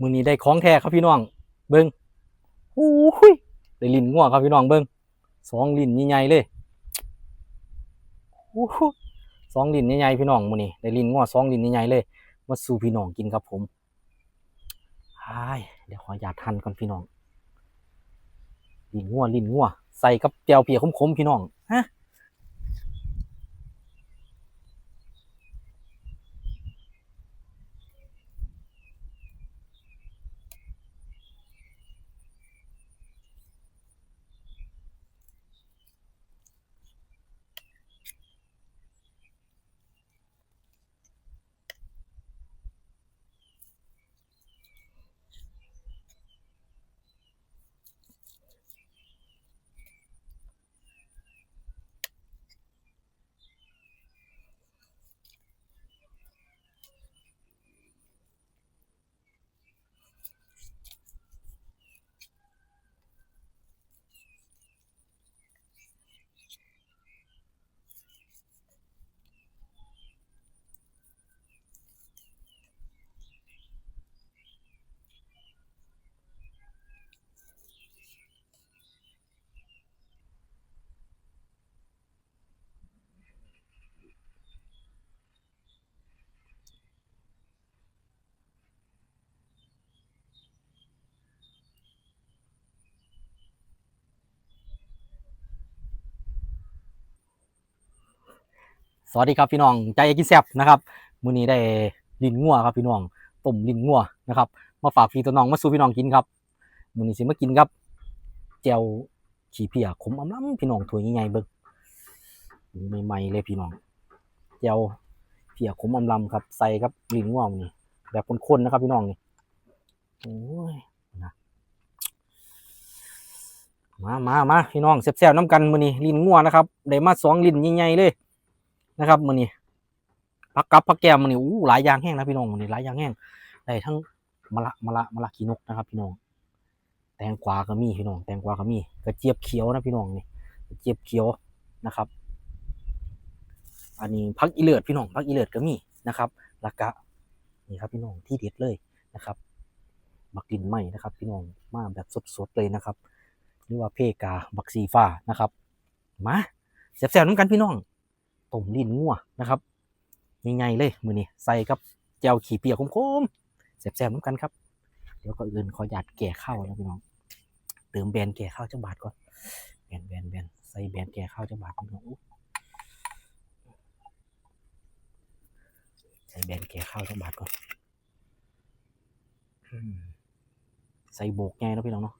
มือนี้ได้ของแท้ครับพี่น้อง เบิ้งโอ้ยได้ลิ้นงัวครับพี่น้องเบิ้งสองลิ้นใหญ่ๆเลยโอ้โสองลิ้นใหญ่ๆพี่น้องมือนี้ได้ลิ้นงัวสองลิ้นใหญ่ๆเลย มาสู่พี่น้องกินครับผมไอ้เดี๋ยวขออยาตทันก่อนพี่น้องลิ้นงัวลิ้นงัวใส่กับแจวเปียขมๆพี่น้องฮะ วัสดีครับพี่น้องใจกินแซบนะครับมื้อนี้ได้ลิ้นงัวครับพี่น้องต้มลิ้นงัวนะครับมาฝากพี่ตัวน้องมาสู่พี่น้องกินครับมื้อนี้สิมากินครับแจ่วขี้เพียขมอำล้ำพี่น้องถวยใหญ่ๆเบิ่งใหม่ๆเลยพี่น้องแจ่วเพียขมอำล้ำครับใส่กับลิ้นงัวนี่แบบข้นๆนะครับ พี่น้องนี่โอ้ยนะมามามาพี่น้องแซ่บๆน้ำกันมื้อนี้ลิ้นงัวนะครับได้มาสองลิ้นใหญ่ๆเลย นะครับมือนี้พักกับพักแก้มมือนี้อู้หลายอย่างแห้งนะพี่น้องมือนี้หลายอย่างแห้งได้ทั้งมะละมะละมะละขีนกนะครับพี่น้อง แตงกวาก็มีพี่น้อง แตงกวาก็มีกระเจี๊ยบเขียวนะพี่น้องนี่กระเจี๊ยบเขียวนะครับ อันนี้พักอีเลือดพี่น้องพักอีเลือดก็มีนะครับล้วก็นี่ครับพี่น้องที่เด็ดเลยนะครับบักลินไหมนะครับ พี่น้องมาแบบสดๆเลยนะครับ หรือว่าเพกาบักซีฟ้านะครับ มาแซ่บๆน้ำกันพี่น้อง ต้มลิ้นงัวนะครับง่ายๆเลยมือนี้ใส่กับแจวขี้เปียกคมๆแซ่บๆน้ำกันครับ เดี๋ยวก็อื่นขอหยาดแก่ข้าวนะพี่น้องเติมแบนแก่ข้าวจังบาทก่อนแบนแบนแบนใส่แบนแก่ข้าวจังบาทพี่น้องใส่แบนแก่ข้าวจังบาทก่อนใส่โบกไงนะพี่น้องเนาะ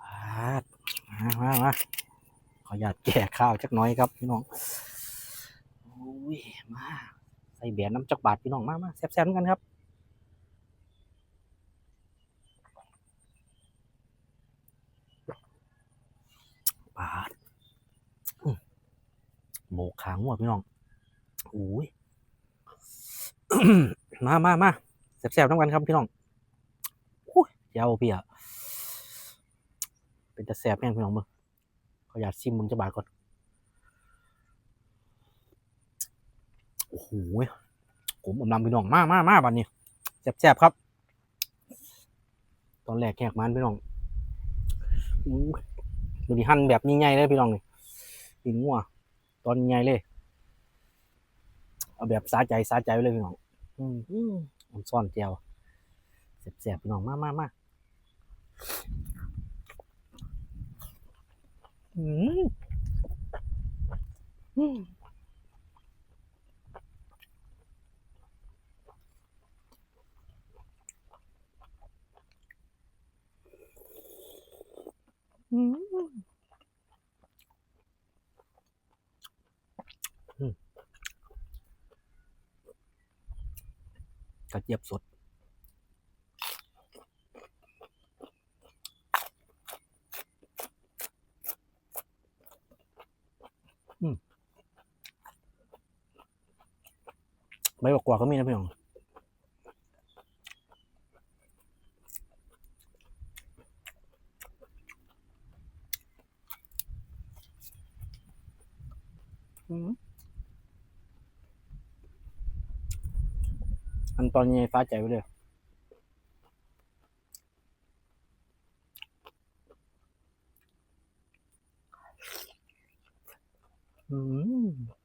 มามามา ขออนุญาตแก่ข้าวจักน้อยครับพี่น้องโอ้ยมาใส่เบียร์น้ำจักบาทพี่น้องมามาแซ่บๆกันครับบาทอื้อโบกขางหัวพี่น้องโอ้ยมามามาแซ่บๆน้ำกันครับพี่น้องอุ้ยเจ้าพี่อะเป็นตะแซ่บแม่งพี่น้องมึง ขออยากชิมมึงจะบาดก่อน โอ้โหผมอมลำพี่น้องมากมากมากบัดนี้แซ่บๆครับ ตอนแรกแขกมันพี่น้องดูดิหั่นแบบใหญ่ๆเลยพี่น้องนี่ปิ่งงัวตอนใหญ่เลย เอาแบบสาใจสาใจไว้เลยพี่น้อง อืมอืมซ่อนเจียวแซ่บๆพี่น้องมากมากมาอืม อืมอืมอืมกระเจี๊ยบสด ม้บอกกว่าก็มีนะพี่น้องอันตอนนี้ฟ้าใจไปเลยอืม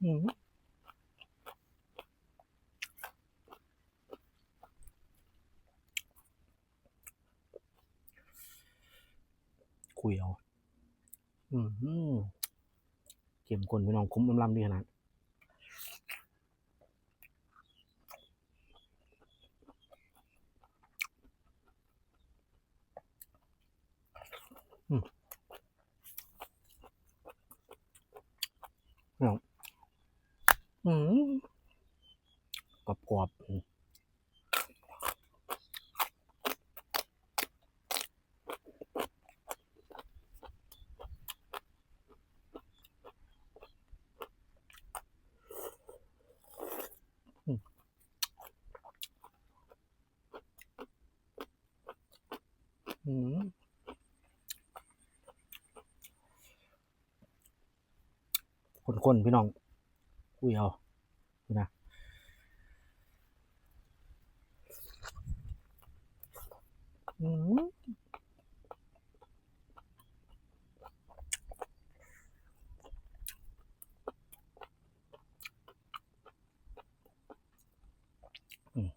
คุยเอา อืมเกมคนพี่น้องคุ้มลำลำดีขนาด อืมพี่น้องอืมกรอบกรอบๆอืมอืมอืม คนพี่น้องคุยเอาดูนะ อืมอืม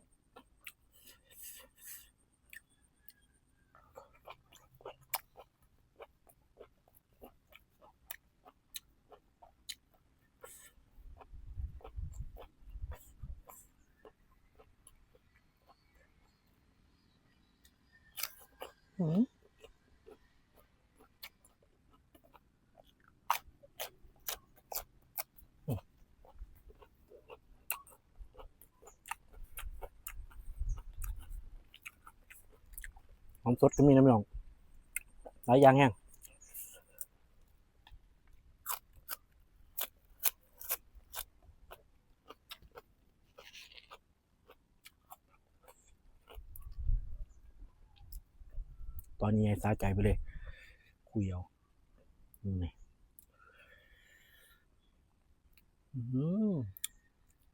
อืม หอมสดก็มีนะพี่น้องหลายอย่างแห้งตอนนี้สาใจไปเลยคุยเอานี่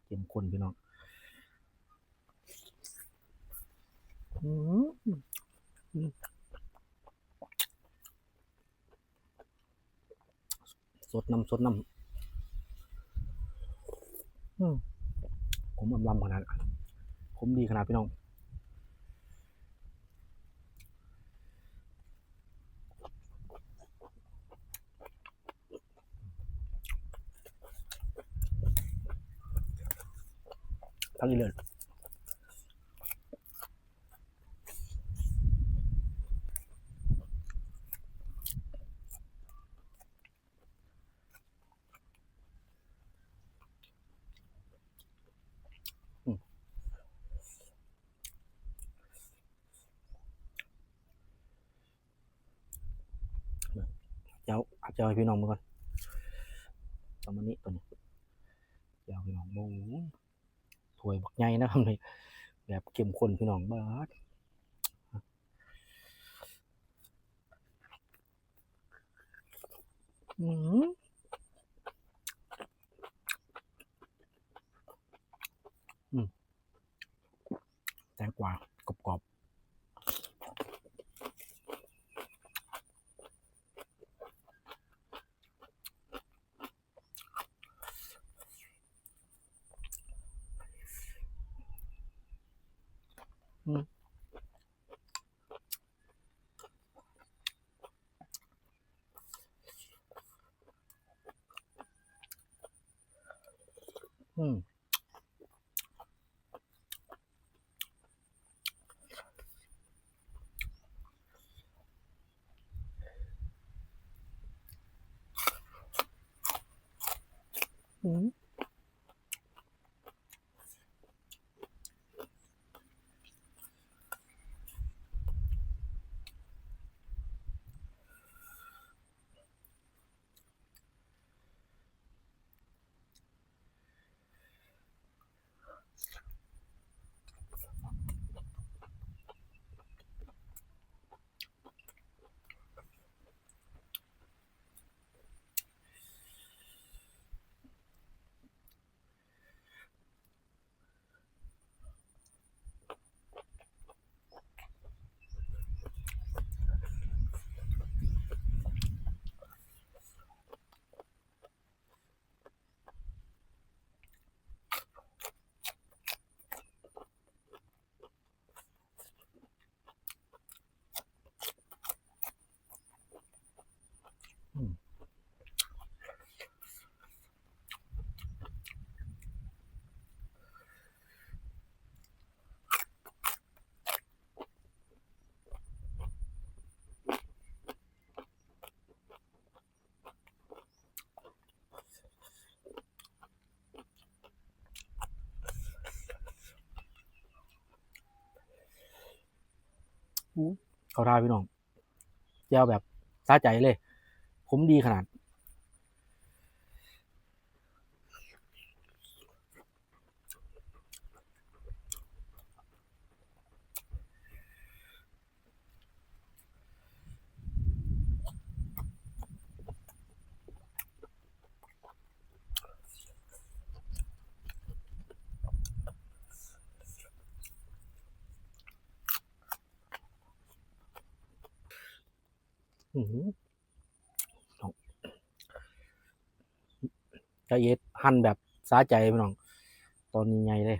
เข้มข้นพี่น้อง อืม สดน้ำสดน้ำอืมผมอำลำขนาดผมดีขนาดพี่น้องทั้งนี้เลย จ้าอาจจะให้พี่น้องมาก่อนประมาณนี้ตัวนี้เจ้าพี่น้องโอ้ถวยบักใหญ่นะครับนี่แบบเข้มข้นพี่น้องบ้าดอืมอืมแตงกวากรอบๆ อืมอืมอืม อู้ เขาทาพี่น้องแจวแบบสาใจเลย ผมดีขนาด กระเย็ดหั่นแบบสาใจพี่น้อง ตอนนี้ไงเลย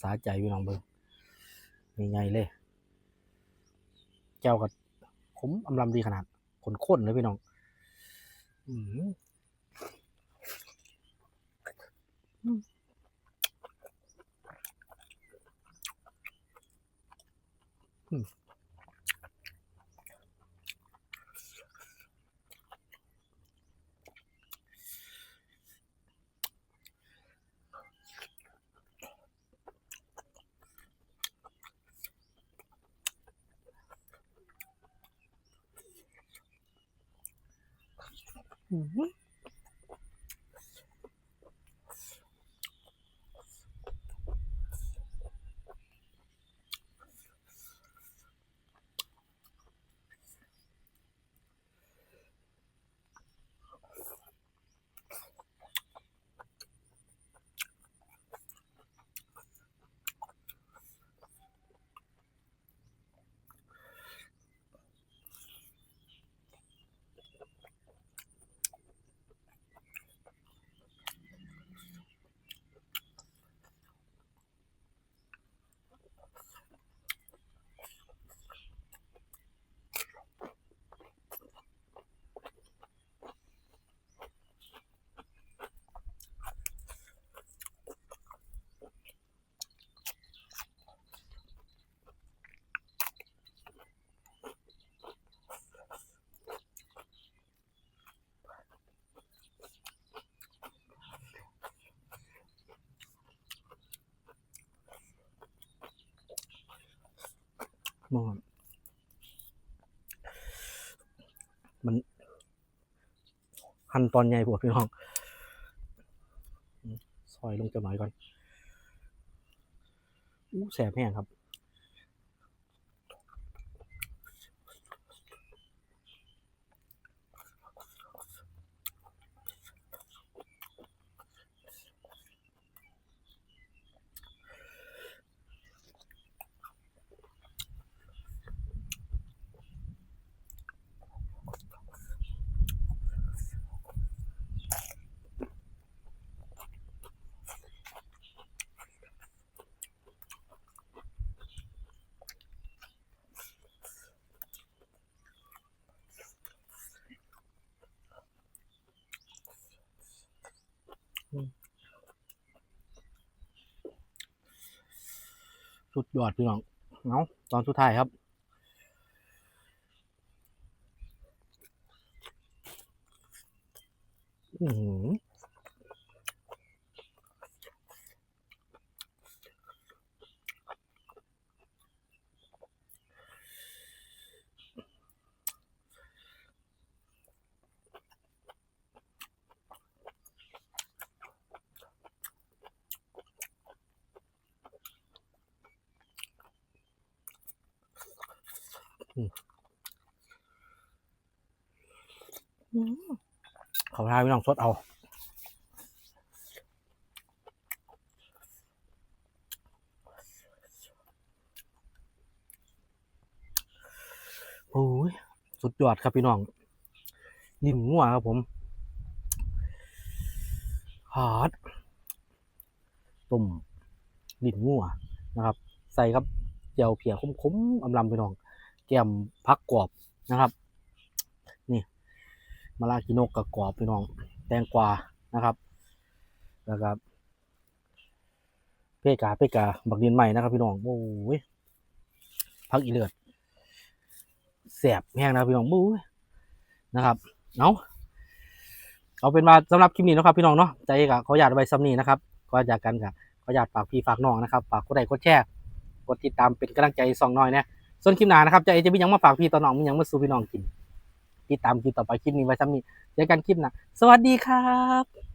สาใจพี่น้องเบิ่งมีไงเลย แก้วกับขมอำลำดีขนาดขนข้นเลยพี่น้องอืม อื้ มองมันหันตอนใหญ่ปวดพี่น้องซอยลงจะหน่อยก่อนอู้แสบแห้งครับ สุดยอดพี่น้องเอาตอนสุดท้ายครับ อือหือเขาทายพี่น้องสดเอาโอ้ยสุดยอดครับพี่น้องลิ้นงัวครับผมฮาร์ดต้มลิ้นงัวนะครับ ใส่ครับเจียวเพียคุ้มๆอำลำพี่น้อง แก้มพักกรอบนะครับ นี่มะลากินกกับกรอบพี่น้อง แตงกวานะครับแล้วก็เพกาเพกาบักดินใหม่นะครับ พี่น้องโอ้ยพักอีเลือดแสบแห้งนะพี่น้องบู๊ยนะครับเอาเอาเป็นว่าสำหรับคลิปนี้นะครับ พี่น้องเนาะใจกับเขาอยากไปซ้ำนี้นะครับก็จากกันกับเขาอยากฝากพี่ฝากน้องนะครับฝากกดไลค์กดแชร์กดติดตามเป็นกำลังใจสองน้อยนะ ส่วนคลิปหน้านะครับใจจะมียังมาฝากพี่ต่อน้องมียังมาสู่พี่น้องกินติดตามคลิปต่อไปคลิปนี้ไว้ซ้ำนี้เจอกันคลิปหน้าสวัสดีครับ